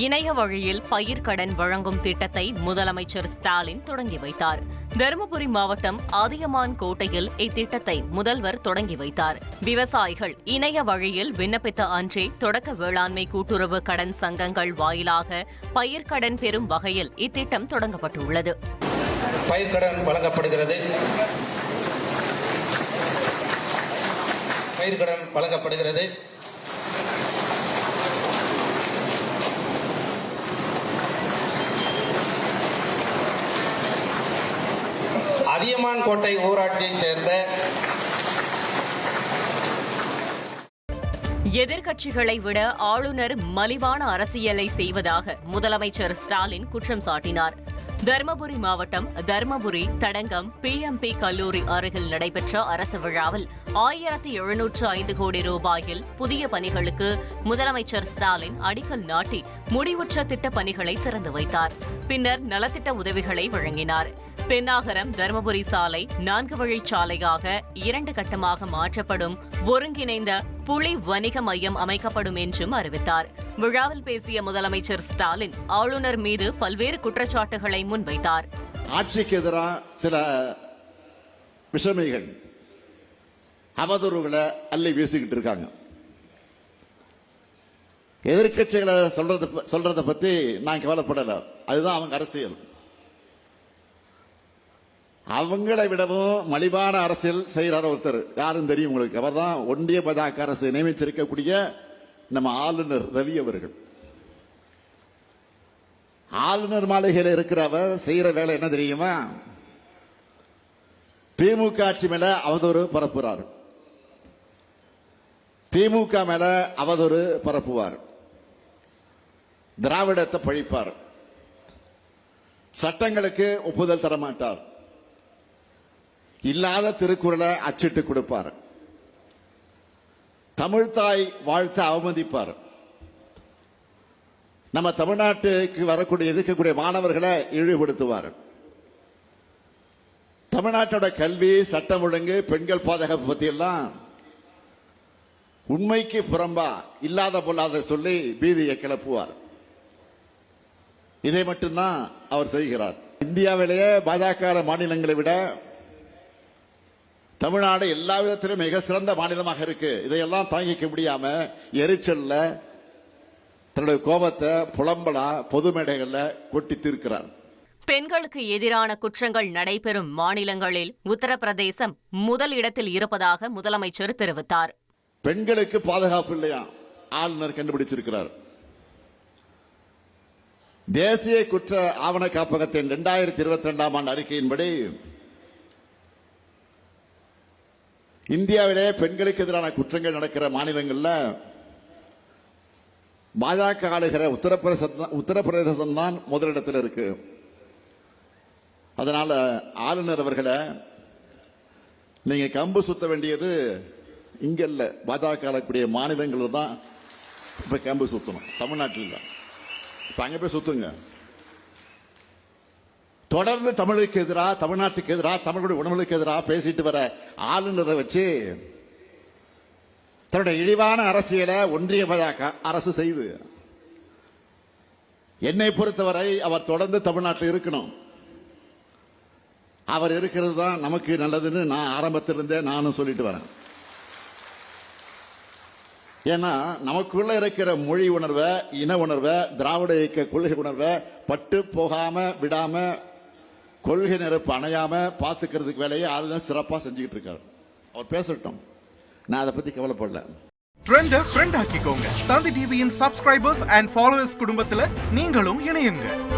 இணைய வழியில் பயிர்க்கடன் வழங்கும் திட்டத்தை முதலமைச்சர் ஸ்டாலின் தொடங்கி வைத்தார். தருமபுரி மாவட்டம் அதியமான் கோட்டையில் இத்திட்டத்தை முதல்வர் தொடங்கி வைத்தார். விவசாயிகள் இணைய வழியில் விண்ணப்பித்த அன்றே தொடக்க வேளாண்மை கூட்டுறவு கடன் சங்கங்கள் வாயிலாக பயிர்க்கடன் பெறும் வகையில் இத்திட்டம் தொடங்கப்பட்டுள்ளது. பயிர்க்கடன் வழங்கப்படுகிறது. பயிர்க்கடன் வழங்கப்படுகிறது. அதியமான் கோட்டை ஊராட்சியைச் சேர்ந்த எதிர்க்கட்சிகளை விட ஆளுநர் மலிவான அரசியலை செய்வதாக முதலமைச்சர் ஸ்டாலின் குற்றம் சாட்டினார். தருமபுரி மாவட்டம் தருமபுரி தடங்கம் பிஎம்பி கல்லூரி அருகில் நடைபெற்ற அரசு விழாவில் ஆயிரத்தி எழுநூற்று ஐந்து கோடி ரூபாயில் புதிய பணிகளுக்கு முதலமைச்சர் ஸ்டாலின் அடிக்கல் நாட்டி முடிவுற்ற திட்டப் பணிகளை திறந்து வைத்தார். பின்னர் நலத்திட்ட உதவிகளை வழங்கினார். பென்னாகரம் தருமபுரி சாலை நான்கு வழிச்சாலையாக இரண்டு கட்டமாக மாற்றப்படும் ஒருங்கிணைந்த புலி வணிக மையம் அமைக்கப்படும் என்றும் அறிவித்தார். விழாவில் பேசிய முதலமைச்சர் ஸ்டாலின் ஆளுநர் மீது பல்வேறு குற்றச்சாட்டுகளை முன்வைத்தார். ஆட்சிக்கு எதிராக சில விஷமைகள் அவதூறுகளை அள்ளி வீசிக்கிட்டு இருக்காங்க. எதிர்க்கட்சிகளை சொல்றது சொல்றதை பத்தி நான் கவலைப்படல. அதுதான் அவங்க அரசியல். அவங்களை விடவும் மலிவான அரசியல் செய்கிறார் ஒருத்தர். யாரும் தெரியும் உங்களுக்கு. அவர் தான் ஒன்றிய பாஜக அரசு நியமிச்சிருக்கக்கூடிய நம்ம ஆளுநர் ரவி அவர்கள். ஆளுநர் மாளிகையில் இருக்கிறவர் செய்யற வேலை என்ன தெரியுமா? திமுக ஆட்சி மேல அவதூறு பரப்புறார். திமுக மேல அவதூறு பரப்புவார். திராவிடத்தை பழிப்பார். சட்டங்களுக்கு ஒப்புதல் தரமாட்டார். இல்லாத திருக்குறளை அச்சிட்டு கொடுப்பார். தமிழ்தாய் வாழ்த்த அவமதிப்பார். நம்ம தமிழ்நாட்டுக்கு வரக்கூடிய இருக்கக்கூடிய மாணவர்களை இழிவுபடுத்துவார். தமிழ்நாட்டோட கல்வி சட்டம் ஒழுங்கு பெண்கள் பாதுகாப்பு பத்தி எல்லாம் உண்மைக்கு புறம்பா இல்லாத பொல்லாத சொல்லி பீதியை கிளப்புவார். இதை மட்டும்தான் அவர் செய்கிறார். இந்தியாவிலேயே பாஜக மாநிலங்களை விட தமிழ்நாடு எல்லா விதத்திலும் மிக சிறந்த மாநிலமாக இருக்கு. இதையெல்லாம் தாங்கிக்க முடியாம எரிச்சல்ல தன்னுடைய கோபத்தை புலம்பலா பொது மேடைகள்ல கொட்டி தீர்க்கிறார். பெண்களுக்கு எதிரான குற்றங்கள் நடைபெறும் மாநிலங்களில் உத்தரப்பிரதேசம் முதல் இடத்தில் இருப்பதாக முதலமைச்சர் தெரிவித்தார். பெண்களுக்கு பாதுகாப்பு இல்லையா? ஆளுநர் கண்டுபிடிச்சிருக்கிறார். தேசிய குற்ற ஆவண காப்பகத்தின் இரண்டாயிரத்தி இருபத்தி ரெண்டாம் ஆண்டு அறிக்கையின்படி இந்தியாவிலே பெண்களுக்கு எதிரான குற்றங்கள் நடக்கிற மாநிலங்களில் பாஜக ஆளுகிற உத்தரப்பிரதேசம் உத்தரப்பிரதேசம் தான் முதலிடத்தில் இருக்கு. அதனால ஆளுநர் அவர்களை நீங்க கம்பு சுத்த வேண்டியது இங்க இல்ல. பாஜக ஆளக்கூடிய மாநிலங்கள் தான் இப்ப கம்பு சுத்தணும். தமிழ்நாட்டில் இல்ல இப்ப அங்க போய் சுத்துங்க. தொடர்ந்து தமிழுக்கு எதிராக தமிழ்நாட்டுக்கு எதிராக தமிழுடைய உணவுகளுக்கு எதிராக பேசிட்டு வர ஆளுநரை வச்சு தன்னுடைய இழிவான அரசியலை ஒன்றிய பாஜக அரசு செய்து. என்னை பொறுத்தவரை அவர் தொடர்ந்து தமிழ்நாட்டில் இருக்கணும். அவர் இருக்கிறது தான் நமக்கு நல்லதுன்னு நான் ஆரம்பத்திலிருந்தே நானும் சொல்லிட்டு வரேன். ஏன்னா நமக்குள்ள இருக்கிற மொழி உணர்வை இன உணர்வை திராவிட இயக்க கொள்கை உணர்வை பட்டு போகாம விடாம கொள்கை நெருப்பு அணையாம பாத்துக்கிறதுக்கு வேலையை ஆளுநர் சிறப்பா செஞ்சுக்கிட்டு இருக்காரு. அவர் பேசட்டும். நான் அதை பத்தி கவலைப்படல. ட்ரெண்ட ஃப்ரெண்ட் ஆக்கிக்கோங்க. தந்தி டிவியின் சப்ஸ்கிரைபர்ஸ் அண்ட் ஃபாலோவர்ஸ் குடும்பத்துல நீங்களும் இணையுங்க.